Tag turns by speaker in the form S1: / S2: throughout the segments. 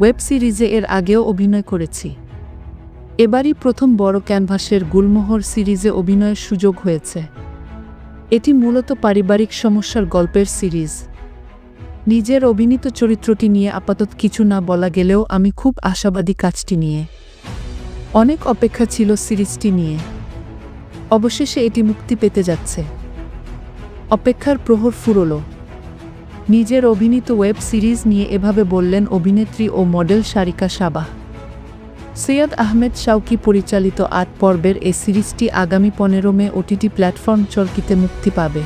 S1: Web সিরিজে এর আগেও অভিনয় করেছি। এবারই প্রথম বড় ক্যানভাসের গুলমোহর সিরিজে অভিনয়ের সুযোগ হয়েছে। এটি মূলত পারিবারিক সমস্যার গল্পের সিরিজ। নিজের অভিনীত চরিত্রটি নিয়ে আপাতত কিছু না বলা গেলেও আমি খুব আশাবাদী কাজটি নিয়ে। অনেক অপেক্ষা ছিল সিরিজটি নিয়ে। অবশেষে এটি মুক্তি পেতে যাচ্ছে। অপেক্ষার প্রহর ফুরলো। নিজের অভিনীত ওয়েব সিরিজ নিয়ে এভাবে বললেন অভিনেত্রী ও মডেল সারিকা সাবাহ। সৈয়দ আহমেদ শাউকি পরিচালিত আট পর্বের এই সিরিজটি আগামী পনেরো মে ওটিটি প্ল্যাটফর্ম চরকিতে মুক্তি পাবে?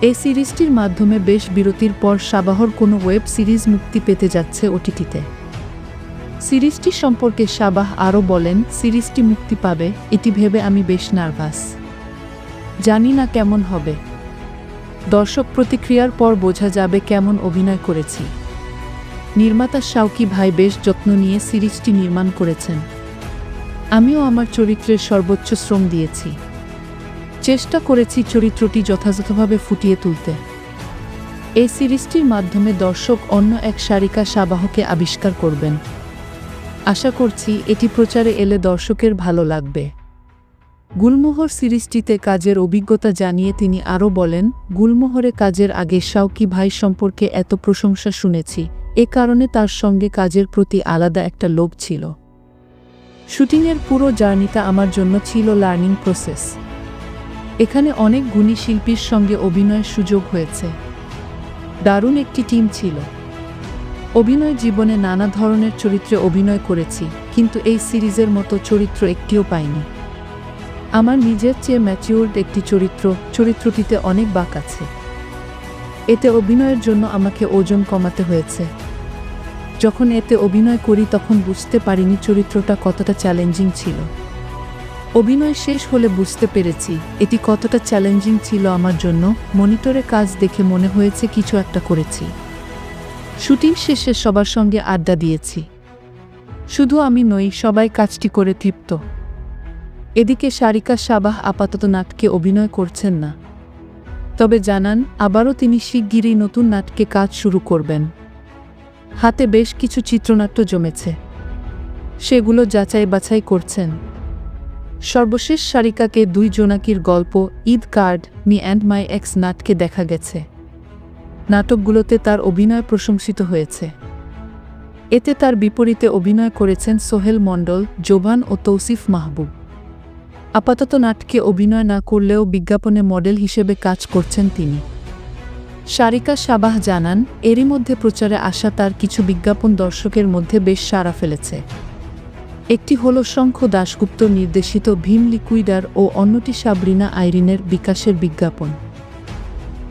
S1: এই সিরিজটির মাধ্যমে বেশ বিরতির পর সাবাহর কোনো ওয়েব সিরিজ মুক্তি পেতে যাচ্ছে ওটিটিতে। সিরিজটি সম্পর্কে সাবাহ আরও বলেন, সিরিজটি মুক্তি পাবে, এটি ভেবে আমি বেশ নার্ভাস। জানি না কেমন হবে। দর্শক প্রতিক্রিয়ার পর বোঝা যাবে কেমন অভিনয় করেছি। নির্মাতা শাওকি ভাই বেশ যত্ন নিয়ে সিরিজটি নির্মাণ করেছেন। আমিও আমার চরিত্রের সর্বোচ্চ শ্রম দিয়েছি। চেষ্টা করেছি চরিত্রটি যথাযথভাবে ফুটিয়ে তুলতে। এই সিরিজটির মাধ্যমে দর্শক অন্য এক সারিকা সাবাহকে আবিষ্কার করবেন। আশা করছি এটি প্রচারে এলে দর্শকের ভালো লাগবে। গুলমোহর সিরিজটিতে কাজের অভিজ্ঞতা জানিয়ে তিনি আরও বলেন, গুলমোহরে কাজের আগে শাওকি ভাই সম্পর্কে এত প্রশংসা শুনেছি, এ কারণে তার সঙ্গে কাজের প্রতি আলাদা একটা লোভ ছিল। শুটিংয়ের পুরো জার্নিটা আমার জন্য ছিল লার্নিং প্রসেস। এখানে অনেক গুণী শিল্পীর সঙ্গে অভিনয়ের সুযোগ হয়েছে। দারুণ একটি টিম ছিল। অভিনয় জীবনে নানা ধরনের চরিত্রে অভিনয় করেছি, কিন্তু এই সিরিজের মতো চরিত্র একটিও পাইনি। আমার নিজের চেয়ে ম্যাচিউরড একটি চরিত্র, চরিত্রটিতে অনেক বাক আছে। এতে অভিনয়ের জন্য আমাকে ওজন কমাতে হয়েছে। যখন এতে অভিনয় করি তখন বুঝতে পারিনি চরিত্রটা কতটা চ্যালেঞ্জিং ছিল। অভিনয় শেষ হলে বুঝতে পেরেছি, এটি কতটা চ্যালেঞ্জিং ছিল আমার জন্য, মনিটরে কাজ দেখে মনে হয়েছে কিছু একটা করেছি। শুটিং শেষে সবার সঙ্গে আড্ডা দিয়েছি। শুধু আমি নই, সবাই কাজটি করে তৃপ্ত। এদিকে সারিকা সাবাহ আপাতত নাটকে অভিনয় করছেন না। তবে জানান, আবারও তিনি শিগগিরই নতুন নাটকে কাজ শুরু করবেন। হাতে বেশ কিছু চিত্রনাট্য জমেছে। সেগুলো যাচাই বাছাই করছেন। সর্বশেষ সারিকাকে দুই জোনাকির গল্প, Eid card, me and my ex নাটকে দেখা গেছে। নাটকগুলোতে তার অভিনয় প্রশংসিত হয়েছে। এতে তার বিপরীতে অভিনয় করেছেন সোহেল মণ্ডল, জোবান ও তৌসিফ মাহবুব। আপাতত নাটকে অভিনয় না করলেও বিজ্ঞাপনে মডেল হিসেবে কাজ করছেন তিনি। সারিকা সাবাহ জানান, এরই মধ্যে প্রচারে আসা তার কিছু বিজ্ঞাপন দর্শকের মধ্যে বেশ সাড়া ফেলেছে। একটি হল শঙ্খ দাশগুপ্ত নির্দেশিত ভীম লিকুইডার ও অন্যটি সাবরিনা আইরিনের বিকাশের বিজ্ঞাপন।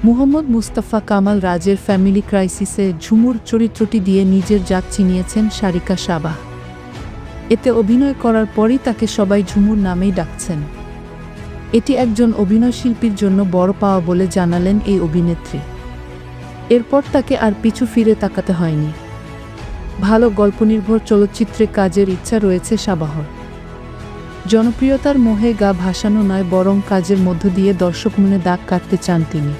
S1: মুহম্মদ মুস্তাফা কামাল রাজের ফ্যামিলি ক্রাইসিসে ঝুমুর চরিত্রটি দিয়ে নিজের জাত চিনিয়েছেন সারিকা সাবাহ। এতে অভিনয় করার পরই তাকে সবাই ঝুমুর নামেই ডাকছেন। এটি একজন অভিনয়শিল্পীর জন্য বড় পাওয়া বলে জানালেন এই অভিনেত্রী। এরপর তাকে আর পিছু ফিরে তাকাতে হয়নি। ভালো গল্পনির্ভর চলচ্চিত্রে কাজের ইচ্ছা রয়েছে সাবাহর। জনপ্রিয়তার মোহে গা ভাসানো নয়, বরং কাজের মধ্য দিয়ে দর্শক মনে দাগ কাটতে চান তিনি।